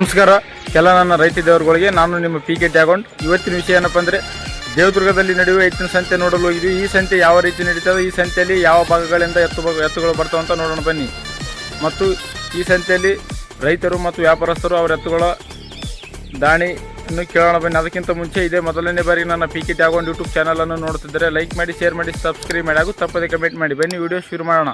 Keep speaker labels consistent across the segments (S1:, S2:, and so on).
S1: ನಮಸ್ಕಾರ. ಕೆಲ ನನ್ನ ರೈತ ದೇವರುಗಳಿಗೆ ನಾನು ನಿಮ್ಮ ಪಿ ಕೆ ಟ್ಯಾಗೊಂಡ್ ಇವತ್ತಿನ ವಿಷಯ ಏನಪ್ಪ ಅಂದರೆ, ದೇವದುರ್ಗದಲ್ಲಿ ನಡೆಯುವ ಹೆಚ್ಚಿನ ಸಂತೆ ನೋಡಲು ಹೋಗಿದ್ವಿ ಈ ಸಂತೆ ಯಾವ ರೀತಿ ನಡೀತದೆ, ಈ ಸಂತೆಯಲ್ಲಿ ಯಾವ ಭಾಗಗಳಿಂದ ಎತ್ತು ಎತ್ತುಗಳು ಬರ್ತಾವೆ ಅಂತ ನೋಡೋಣ ಬನ್ನಿ. ಮತ್ತು ಈ ಸಂತೆಯಲ್ಲಿ ರೈತರು ಮತ್ತು ವ್ಯಾಪಾರಸ್ಥರು ಅವರ ಎತ್ತುಗಳ ದಾಣಿಯನ್ನು ಕೇಳೋಣ ಬನ್ನಿ. ಅದಕ್ಕಿಂತ ಮುಂಚೆ ಇದೇ ಮೊದಲನೇ ಬಾರಿ ನನ್ನ ಪಿ ಕೆ ಟ್ಯಾಗೊಂಡ್ ಯೂಟ್ಯೂಬ್ ಚಾನಲನ್ನು ನೋಡ್ತಿದ್ದರೆ ಲೈಕ್ ಮಾಡಿ ಶೇರ್ ಮಾಡಿ ಸಬ್ಸ್ಕ್ರೈಬ್ ಮಾಡಿ ಹಾಗೂ ತಪ್ಪದೆ ಕಮೆಂಟ್ ಮಾಡಿ. ಬನ್ನಿ ವಿಡಿಯೋ ಶುರು ಮಾಡೋಣ.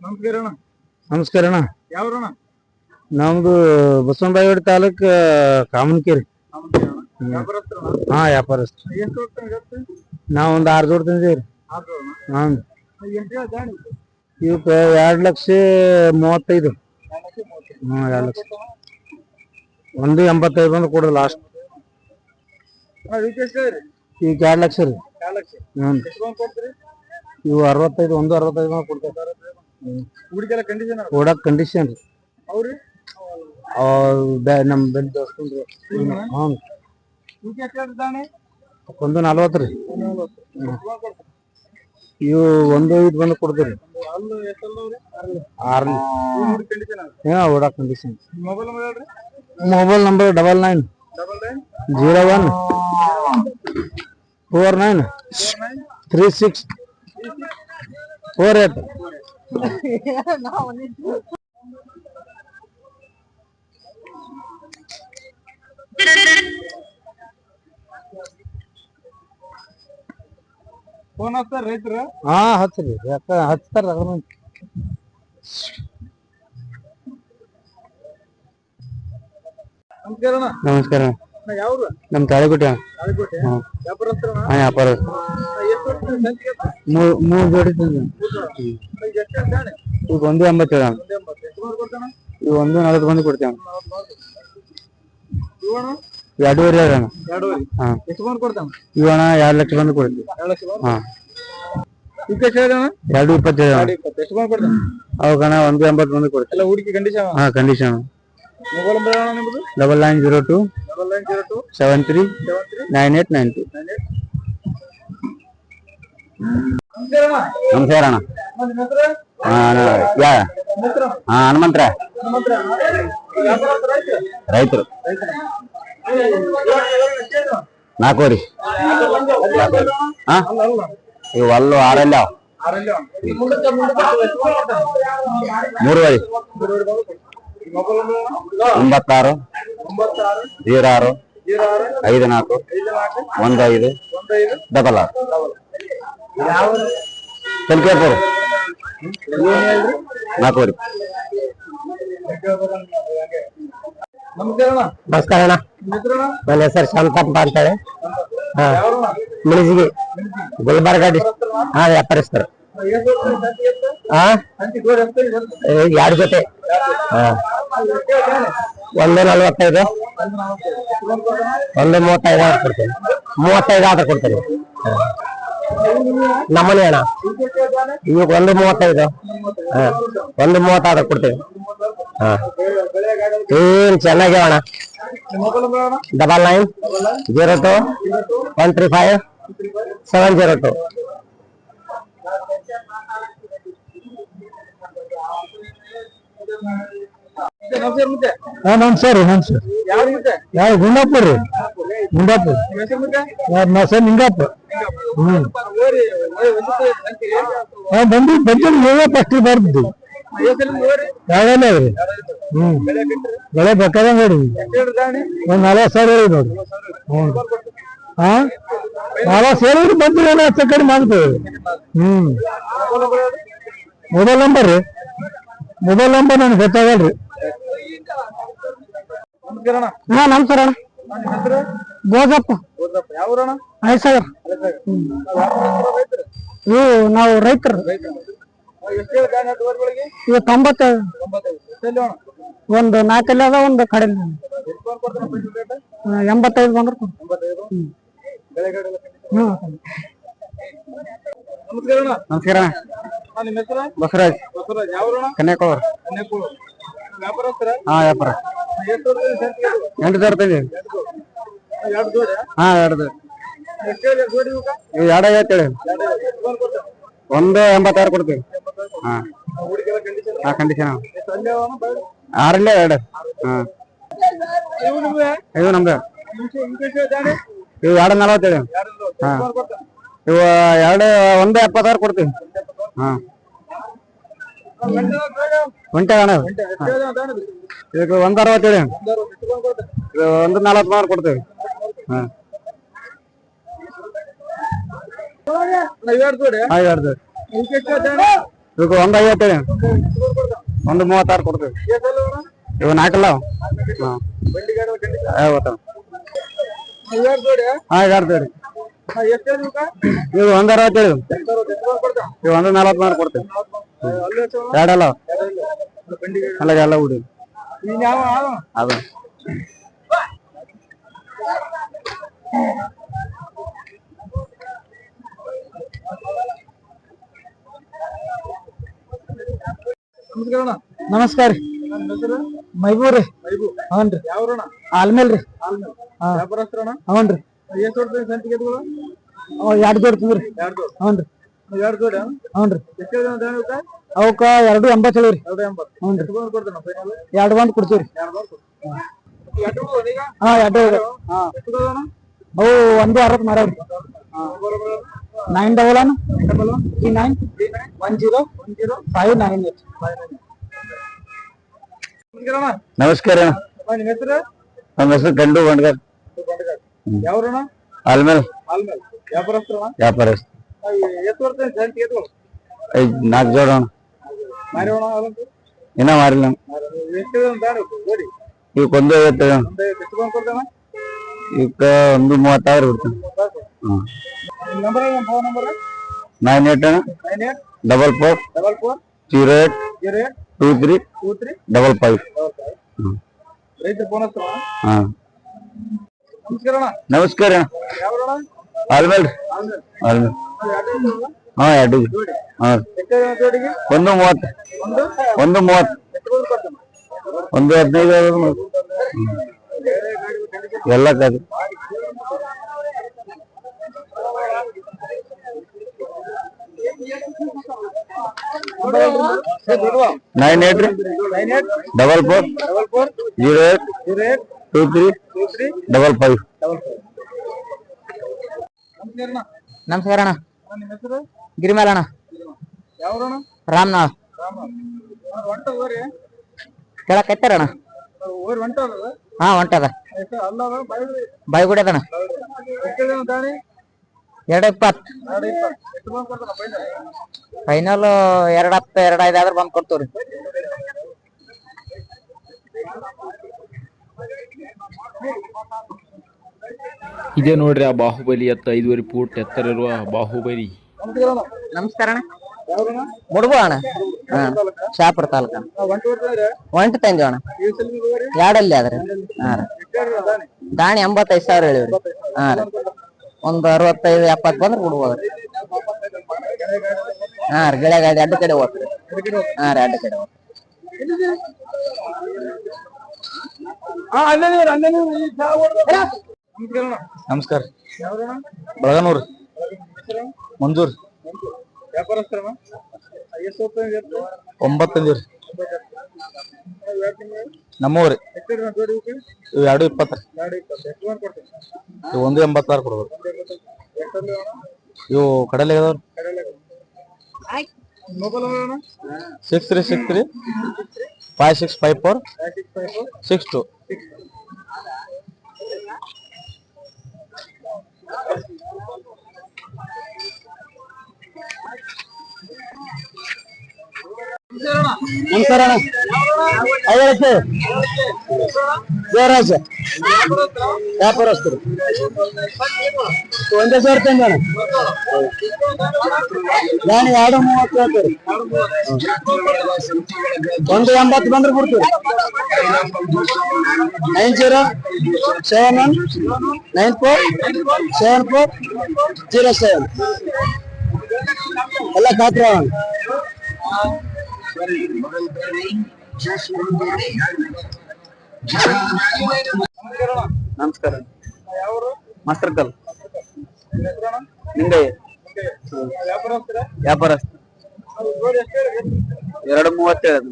S1: ನಮಸ್ಕಾರ ಅಣ್ಣ.
S2: ನಮಸ್ಕಾರ ಅಣ್ಣ.
S1: ಯಾವ್ರಣ್ಣ?
S2: ನಮ್ದು ಬಸವನಬಾಯಿವಾಡಿ ತಾಲೂಕ್ ಕಾಮನ್ಕೇರಿ. ಹಾ ವ್ಯಾಪಾರಸ್ಥ ನಾವ್ ಒಂದ್ ಆರ್ ಜೋಡ್ ತಂದೇವ್ರಿ ಹಾ ಇವಕ್ಕ ಎರಡ್ ಲಕ್ಷ ಮೂವತ್ತೈದು. ಹ್ಮ್ ಎರಡ್ ಲಕ್ಷ. ಒಂದು ಎಂಬತ್ತೈದು ಬಂದು ಕೊಡ್ರಿ ಲಾಸ್ಟ್ ಈಗ ಎರಡ್ ಲಕ್ಷ ರೀ. ಹ್ಮ್. ಇವು ಅರವತ್ತೈದು ಒಂದು ಅರವತ್ತೈದು ಬಂದು ಕೊಡ್ತೇವೆ.
S1: ಹುಡುಗೆಲ್ಲ ಕಂಡೀಷನ್
S2: ಕೊಡಕ್ ಕಂಡೀಷನ್ ರೀ.
S1: ಅವ್ರಿ?
S2: ಅವ್ ಬ್ಯಾ- ನಮ್ ಬೆಲ್ ದೋಸ್ತಂದ್ರು ಹ್ಞೂ ಒಂದು ನಲ್ವತ್ತು ರೀ. ಇವು ಒಂದು ಐದು ಬಂದು ಕೊಡ್ತೀರಿ. ಆರ್ ಹಾ ಓಡಾ condition mobile number
S1: double nine
S2: zero one four nine three six four eight
S1: phone ಹಚ್ತಾರ ರೈತರ
S2: ಹಾ ಹಚ್ಚ್ರಿ ಯಾಕ ಹಚ್ತಾರ ಅದ್ರ.
S1: ನಮಸ್ಕಾರ
S2: ನಮಸ್ಕಾರ ನಮ್ ತಾಳಿಕೋಟೆ. ವ್ಯಾಪಾರ ಮೂರ್ ಜೋಡಿ ಈಗ ಒಂದು ಎಂಬತ್ತೇಳು ಈಗ ಒಂದು ನಲವತ್ತು ಬಂದು ಕೊಡ್ತೇವೆ. ಎರಡೂವರೆ ಅಣ್ಣ ಇವಣ ಎರಡು ಲಕ್ಷ ಬಂದು ಕೊಡ್ತೀವಿ. ಹಾ. ಎರಡು ಇಪ್ಪತ್ತೇಳು ಅವಗಣ ಒಂದು ಎಂಬತ್ತು ಬಂದು ಕೊಡ್ತೀವಿ. ಹಾ
S1: condition
S2: double nine zero two
S1: double nine zero two
S2: seven three
S1: seven three
S2: nine eight nine two
S1: nine eight ನಮಸ್ಕಾರ ಅಣ್ಣ
S2: ನಮಸ್ಕಾರ ಅಣ್ಣ
S1: ನಿಮ್ಮ ಹೆಸರು
S2: ಹಾ ಯಾ
S1: ನಿಮ್ಮ ಹೆಸರು
S2: ಹಾ ಹನುಮಂತ್ರ
S1: ನಮ್ಮ ಹತ್ರ ವ್ಯಾಪಾರಸ್ಥರ ಆಯ್ತು
S2: ರೈತರು
S1: ರೈತರ
S2: ನಾಲ್ಕೂರಿ ಹಾ
S1: ಅಲ್ಲ ಅಲ್ಲ
S2: ಇವು ಅಲ್ಲು ಆರಲ್ಲ
S1: ಆರಲ್ಲಿ ಮುಂದಕ್ಕೆ ಮುಂದಕ್ಕೆ ಎಷ್ಟು ಬಂದು ಕೊಡ್ತಾನ
S2: ಮೂರುವರೆ
S1: ಮೊಬೈಲ್ ನಂಬರ್
S2: ಒಂಬತ್ತಾರು
S1: ಒಂಬತ್ತಾರು
S2: ಜೀರೋ ಆರು
S1: ಜೀರೋ ಆರು
S2: ಐದು ನಾಲ್ಕು
S1: ಐದು ನಾಲ್ಕು
S2: ಒಂದು ಐದು
S1: ಒಂದೈದು
S2: ಡಬಲ್ ಆರು
S1: ಯಾವ
S2: ಕಲ್ಕೇಪುರ ನಾಲ್ಕೂರಿ
S1: ನಮಸ್ಕಾರ ಅಣ್ಣ
S2: ನಮಸ್ಕಾರ ಅಣ್ಣ
S1: ನಿಮ್ಮ ಹೆಸರು ಅಣ್ಣ
S2: ನನ್ನ ಹೆಸರು ಶಾಂತಪ್ಪ ಅಂತೇಳಿ ಹಾ
S1: ಯಾವ್ರಣ್ಣ
S2: ಮುಳಿಜಿಗಿ ಗುಲ್ಬರ್ಗ ಡಿಸ್ಟ್ರಿಕ್ಟ್ ಹಾ ವ್ಯಾಪಾರಸ್ಥರು ಹಾ ಎರಡು ಜೊತೆ? ಒಂದು ನಲ್ವತ್ತೈದು. ಒಂದು ಮೂವತ್ತೈದು ಆದ್ರೆ ಕೊಡ್ತೇನೆ. ಮೂವತ್ತೈದು ಆದ್ರೆ ಕೊಡ್ತೇನೆ. ನಮ್ಮನೆ ಅಣ್ಣ. ಇವಾಗ ಒಂದು ಮೂವತ್ತೈದು. ಹಾ ಒಂದು ಮೂವತ್ತಾದ್ರೆ ಕೊಡ್ತೀವಿ ಹಾ ಏನ್ ಚೆನ್ನಾಗಿ ಅಣ್ಣ. Double nine zero two one three five seven zero two ನಮಸ್ಕಾರ ನಮಸ್ಕಾರ ಯಾವ ಗುಂಡಾಪುರ ರೀ? ಗುಂಡಾಪುರ. ಸರ್ ನಿಂಗಾಪ ಹ್ಮ್. ಹಾ ಬಂದು ಬಂದು ನೀವೇ ಫಸ್ಟ್ ಬರ್ದು ಯಾವೆಲ್ಲ ರೀ? ಹ್ಮ್. ಬೆಳೆ ಬೇಕಾದಂಗ ನೋಡಿ ಒಂದ್ ನಲವತ್ತು ಸಾವಿರ ಹೇಳಿ ನೋಡಿ ಹ್ಮ್. ಹಾ? ನಲವತ್ತು ಸೇರಿ ಬಂದು ಏನೋ ಕಡಿಮೆ ಆಗ್ತದೆ ಹ್ಮ್. ಮೊಬೈಲ್ ನಂಬರ್ ರೀ. ಮೊಬೈಲ್ ನಂಬರ್ ನನಗೆ ಗೊತ್ತಾಗಲ್ರಿ. ಹಾ, ನಮಸ್ಕಾರ ಅಣ್ಣ. ಬೋಜಪ್ಪ ಆಯ್ತು ಸರ್ ಇವು ನಾವು ರೈತರು. ಇವು ತೊಂಬತ್ತೈದು ಒಂದು ನಾಲ್ಕಲ್ಲಿ ಅದ, ಒಂದು ಕಡೆ ಎಂಬತ್ತೈದು ಬಂದ್ರೆ. ಹ್ಮ್. ನಮಸ್ಕಾರ ಬಸವರಾಜ್. ಕನ್ಯಾಕುಮಾರ್. ಹಾ, ವ್ಯಾಪಾರ. ಎಂಟು ತರ್ತೇನೆ ಹಾ, ಎರಡು ಇವು ಎರಡು ಐವತ್ತೇಳು ಒಂದು ಎಂಬತ್ತಾರು ಕೊಡ್ತೀವಿ. ಹಾ. ಹಾ ಕಂಡೀಷನ್ ಆರಲ್ಲೇ ಎರಡು. ಹಾ. ಇದು ನಮ್ದು. ಇವು ಎರಡು ನಲವತ್ತೇಳಿ. ಹಾಂ. ಇವು ಎರಡು, ಒಂದು ಎಪ್ಪತ್ತಾರು ಕೊಡ್ತೀವಿ. ಹಾಂ. ಒಂಟೆ ಅಣ್ಣ ಇದಕ್ಕೆ ಒಂದು ಅರವತ್ತೇಳು. ಇದು ಒಂದು ನಲವತ್ತು ಮಾರು ಕೊಡ್ತೀವಿ. ಹಾಂ. ಐವತ್ತು. ಇದಕ್ಕೆ ಒಂದು ಐವತ್ತೇಳು. ಒಂದು ಮೂವತ್ತಾರು ಕೊಡ್ತೀವಿ. ಇವು ನಾಲ್ಕಲ್ಲ? ಹಾಂ. ಐವತ್ತು. ಎರಡು ರೀ ಇವು ಒಂದು ಅರವತ್ತೇಳು ಇವು ಒಂದು ನಲವತ್ತು ಮಾರು ಕೊಡ್ತೀವಿ. ಎರಡಲ್ಲ? ಅಲ್ಲ ಎಲ್ಲ ಹುಡಿ ಅದು. ನಮಸ್ಕಾರ ಮೈಬೂರ್ ರೀ. ಹ್ಞೂ ರೀ. ಆಲ್ಮೇಲ್ ರೀ ಹ್ಞೂ ರೀ ಅವ್ ಎರಡು ಜೋಡಿ ತುಂಬ್ರಿ ಹ್ಞೂ ರೀ ಹ್ಞೂ ರೀ ಅವಕ್ಕ ಎರಡು ಎಂಬತ್ತೇಳು ರೀ ಹ್ಞೂ ರೀ ಎರಡು ಬಂದು ಕೊಡ್ತೀವಿ ರೀ ಹಾ ಎರಡು ಇದಾವೆ. ಹಾ ಅವು ಒಂದು ಅರವತ್ತು ಮಾರಾವ್ರಿ nine double one three nine one zero five nine eight ನಮಸ್ಕಾರ ನಮ್ಮ ಹೆಸರು ಗಂಡು ಬಂಡ್ಗರ್
S1: ಯಾವ್ರಣ
S2: ಆಲ್ಮೇಲ್
S1: ಆಲ್ಮೇಲ್ ವ್ಯಾಪಾರಸ್ಥರಣ
S2: ವ್ಯಾಪಾರಸ್ಥ.
S1: ಎಷ್ಟು ಬರ್ತದೆ ಜಂಟಿ ಎತ್ಗಳು
S2: ಐದ್ ನಾಲ್ಕು ಜೋಡ ಅಣ್ಣ.
S1: ಮಾರಿ ಅಣ್ಣ ಅದೊಂದು?
S2: ಇನ್ನ ಮಾರಿಲ್ಲ
S1: ಎಷ್ಟು ದಾಣಿ ಗೋಡಿ
S2: ಇವಕ್ಕೆ ಒಂದು ಐವತ್ತು
S1: ಎಷ್ಟು ಕೊಡ್ತಾನ
S2: ಈಗ ಒಂದು ಮೂವತ್ತಾರು ಬಿಡ್ತಾನೆ
S1: number phone
S2: number nine
S1: eight nine
S2: eight? Double
S1: four. Double
S2: four? Zero
S1: eight. Zero
S2: eight? Two
S1: three. Two
S2: three? Double five.
S1: ರೈತರ ಫೋನ್ ಹತ್ರ
S2: ಹಾ.
S1: ನಮಸ್ಕಾರ
S2: ಆಲ್ಮೇಲ್.
S1: ಆಲ್ಮೇಲ್.
S2: ಹಾ ಎರಡು ಹಾ. ಒಂದು ಮೂವತ್ತು.
S1: ಒಂದು
S2: ಮೂವತ್ತು. ಒಂದು ಹದಿನೈದು. ಎಲ್ಲ ಕಾದು. ನೈನ್ ಏಟ್ ರೀ.
S1: Double four.
S2: Zero eight.
S1: Zero eight.
S2: Two three
S1: double five ನಮಸ್ಕಾರ ಅಣ್ಣ
S2: ಗಿರಿಮೇಲ ಅಣ್ಣ. ರಾಮ್ನಾಳ್. ಕೆಳಕ್
S1: ಅದ
S2: ಹಾ ಹೊಂಟದ
S1: ಎಷ್ಟು ಅಲ್ಲ ಅದ ಬಾಯಿ
S2: ಬಾಯ್ಗುಡಿ ಅದಣ್ಣ
S1: ಎಷ್ಟು ಜನ ದಾಣಿ
S2: ಎರಡು
S1: ಬಂದು ಕೊಡ್ತಾನ ಫೈನಲ್?
S2: ಫೈನಲ್ ಎರಡ್ ಹತ್ತು ಎರಡ್ ಐದು ಆದ್ರೆ ಬಂದ್ ಕೊಡ್ತೀವ್ರಿ.
S3: ಇದೇ ನೋಡ್ರಿ ಆ ಬಾಹುಬಲಿ ಎತ್ತ ಐದುವರೆ ಫೂಟ್ ಎತ್ತರ ಇರುವ ಬಾಹುಬಲಿ.
S1: ನಮಸ್ಕಾರ
S2: ನಮಸ್ಕಾರ ಅಣ್ಣ. ಶಾಪುರ ತಾಲೂಕ.
S4: ಒಂಟು
S2: ತಂದೆ ಅಣ್ಣ. ಎರಡಲ್ಲಿ
S4: ಆದ್ರೆ.
S2: ದಾಣಿ ಎಂಬತ್ತೈದು ಸಾವಿರ ಹೇಳಿವ್ರಿ. ಹಾ ರೀ. ಒಂದು ಅರವತ್ತೈದು, ಎಪ್ಪತ್ತು ಬಂದ್ರೆ ಕೊಡ್ಬೋದ್ರಿ ಹಾ ರೀ ಗಿಡ ಗಾಡಿ ಅಡ್ಡ ಕಡೆ ಹೋಗ್ತೀರಿ ಹಾ ರೀ, ಅಡ್ಡ ಕಡೆ ಹೋಗ್ತದೆ
S4: ನಮಸ್ಕಾರ.
S5: ಬಳಗನೂರು. ಮಂಜೂರ್.
S4: ವ್ಯಾಪಾರ
S5: ನಮ್ಮೂರಿ. ಇವು ಎರಡು
S4: ಇಪ್ಪತ್ತರ
S5: ಇವು ಒಂದು ಎಂಬತ್ತಾರು
S4: ಅಣ್ಣ?
S5: ಇವು ಕಡಲೆ
S4: ಅಣ್ಣ?
S5: Six three. Six three? Five six five four
S4: six five four
S5: six two
S2: ನಮಸ್ಕಾರ. ಐವತ್ತು ದೇವರಾಜ ವ್ಯಾಪಾರಸ್ಥರು ಒಂದೇ ಸಾವಿರ ತಂದ ಅಣ್ಣ ನಾನು ಎರಡು ಮೂವತ್ತು ಹೇಳ್ತೀರಿ ಒಂದು ಎಂಬತ್ತು ಬಂದ್ರೆ ಕೊಡ್ತೀರಿ. Nine zero seven one nine four seven four zero seven. ಎಲ್ಲ ಖಾತ್ರಿ
S5: ನಮಸ್ಕಾರ. ಮಾಸ್ಟರ್
S4: ಹೆಸರಣ್ಣ?
S5: ನಿಂಗಯ್ಯ ವ್ಯಾಪಾರಸ್ಥ ಎರಡು ಮೂವತ್ತೇಳು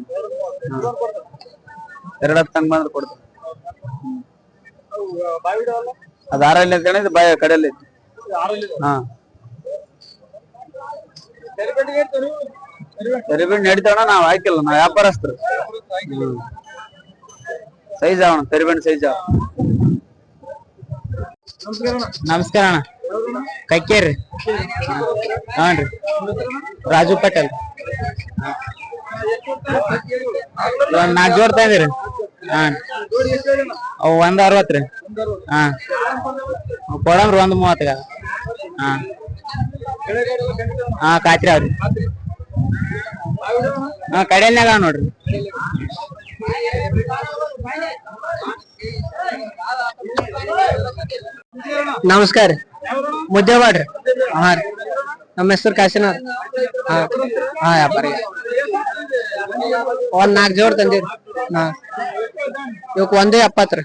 S5: ಎರಡು ಹತ್ತು ಹಂಗ್ ಬಂದ್ರೆ ಕೊಡ್ತಾರೆ. ಅದು ಆರಲ್ಲಿ ಕಣ ಬಾಯ ಕಡೆಯಲ್ಲಿ ಹಾ. ತೆರಿಬಿಡ್ ನಡೀತಾವಣ ನಾವ್ ಹಾಕಿಲ್ಲ, ನಾವ್ ವ್ಯಾಪಾರಸ್ಥರು. ಸೈಜ್ ಅವಣ ತೆರಿಬಿಡ್ ಸೈಜ್ ಅವ
S4: ನಮಸ್ಕಾರ ಅಣ್ಣ.
S2: ಕಕ್ಕೇರಿ. ಹಾನ್ ರೀ ರಾಜು ಪಟೇಲ್. ಒಂದ್ ನಾಲ್ಕು ಜೋಡ್ ತಂದಿರಿ. ಹಾನ್ ಅವು ಒಂದ್ ಅರವತ್ತು ರೀ ಹಾ ಕೊಡಮ್ರಿ ಒಂದ್ ಮೂವತ್ತಗ. ಹಾ ಹಾ, ಕಾತ್ರಿ ಅವ್ರಿ. ಹಾ ಕಡೆಯಲ್ನಾಗ ನೋಡ್ರಿ. ನಮಸ್ಕಾರ ರೀ. ಮುದ್ದೆ ಮಾಡ್ರಿ ಹಾ ರೀ. ನಮ್ಮ ಹೆಸರು ಕಾಶಿನಾಥ್. ಹಾ ಹಾ, ವ್ಯಾಪಾರಿ. ಒಂದ್ ನಾಲ್ಕು ಜೋಡ್ ತಂದಿರಿ ಹಾ. ಇವಕ್ ಒಂದೇ ಎಪ್ಪತ್ತು ರೀ.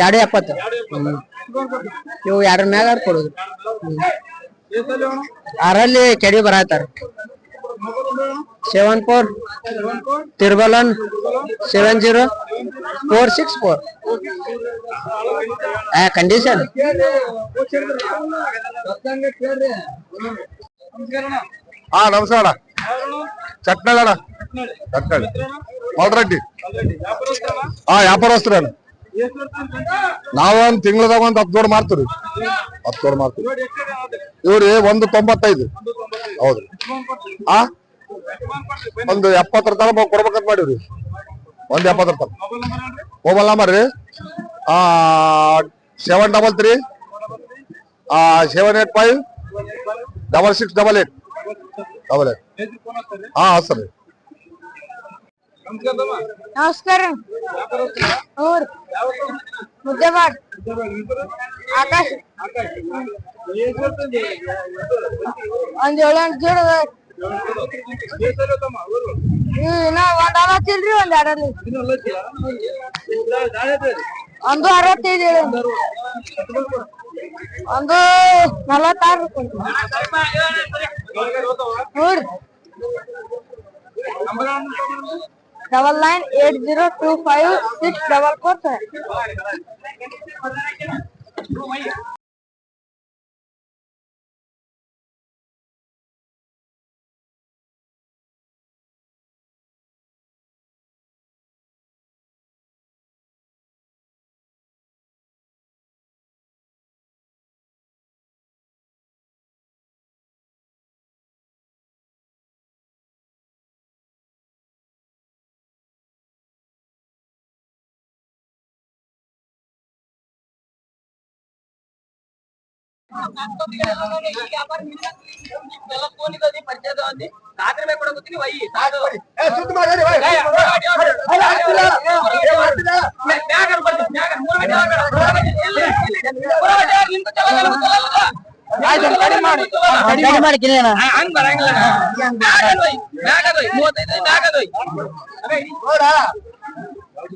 S2: ಎರಡೇ ಎಪ್ಪತ್ತು ಹ್ಮ್. ಇವು ಎರಡರ ಮ್ಯಾಗ ಕೊಡುದು.
S4: ಅಣ್ಣ
S2: ಆರಲ್ಲಿ ಕೆಡಿ ಬರತ್ತಾರ seven four triple one seven zero four six four condition
S6: ಹಾ ನಮಸ್ಕಾರ ಚಟ್ನಳ್ಳಿ ಮಲ್ರೆಡ್ಡಿ ಹಾ ವ್ಯಾಪಾರಸ್ತ್ರ ನಾವೊಂದ್ ತಿಂಗಳದಾಗ ಒಂದ್ ಹತ್ತು ಜೋಡ್ ಮಾಡ್ತೀವಿ ಹತ್ತು ಜೋಡ್ ಮಾಡ್ತೀವಿ ಇವ್ರಿ ಒಂದು ತೊಂಬತ್ತೈದು. ಹೌದ್ರಿ. ಆ? ಒಂದು ಎಪ್ಪತ್ತರ ತನಕ ಕೊಡ್ಬೇಕಂತ ಮಾಡಿವ್ರಿ. ಒಂದ್ ಎಪ್ಪತ್ತರ ತನಕ. ಮೊಬೈಲ್ ನಂಬರ್ ರೀ. ಸೆವೆನ್ ಡಬಲ್ ತ್ರೀ ಆ seven eight five double six double eight double eight ಹಾ ಸರ್
S7: ನಮಸ್ಕಾರ ಊರ್? ಮುದ್ದೆಮಾಡ್ ಆಕಾಶ್. ಒಂದ್ ಏಳೆಂಟು ಜೋಡ ಇನ್ನ ಒಂದ್ ಅರವತ್ತಿಲ್ರಿ ಒಂದ್ ಎರಡಲ್ಲಿ. ಒಂದು ಅರವತ್ತೈದು ಹೇಳಿ. ಒಂದು ನಲವತ್ತಾರು ನೋಡ್ರಿ double nine eight zero two five six double four ಹಂಗ್
S3: ಬರಂಗಿಲ್ಲ ಮ್ಯಾಗದೊಯ್ ಮ್ಯಾಗದೊಯ್ ಮೂವತ್ತೈದು ಮ್ಯಾಗದೊಯ್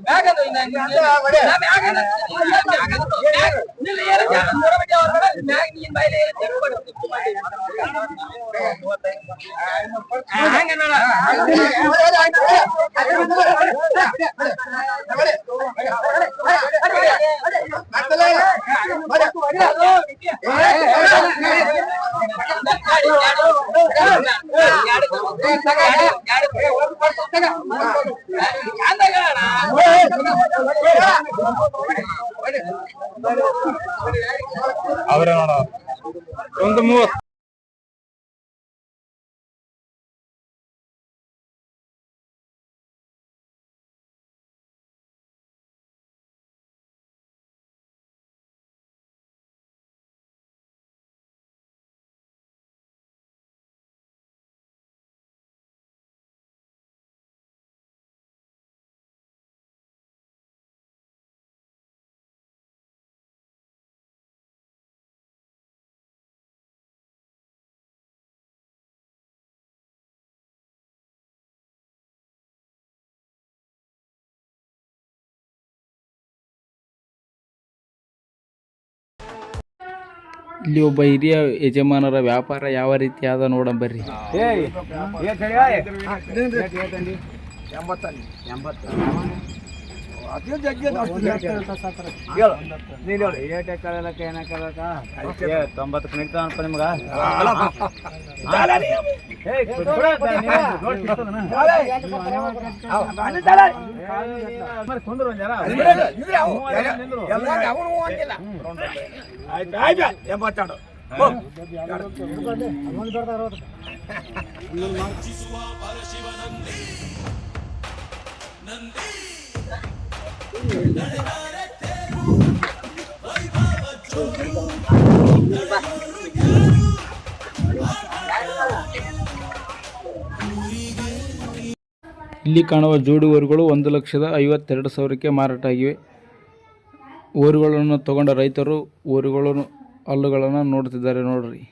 S3: ಮ್ಯಾಗದೊಯ್ ಮ್ಯಾಗದ ಹೇಳ ಅಣ್ಣ
S1: ಒಂದು ಮೂವತ್ತು ಇಲ್ಲಿ ಒಬ್ಬ ಹಿರಿಯ ಯಜಮಾನರ ವ್ಯಾಪಾರ ಯಾವ ರೀತಿ ಆದ ನೋಡಂಬರ್ರಿ ತೊಂಬತ್ತಕ್ಕೆ ನಿಡ್ತಾನಪ್ಪ ನಿಮ್ಗ. ಇಲ್ಲಿ ಕಾಣುವ ಜೋಡಿ ಊರುಗಳು ಒಂದು ಲಕ್ಷದ ಐವತ್ತೆರಡು ಸಾವಿರಕ್ಕೆ ಮಾರಾಟ ಆಗಿವೆ. ಊರುಗಳನ್ನು ತಗೊಂಡ ರೈತರು ಊರುಗಳನ್ನು, ಹಲ್ಲುಗಳನ್ನು ನೋಡ್ತಿದ್ದಾರೆ ನೋಡ್ರಿ.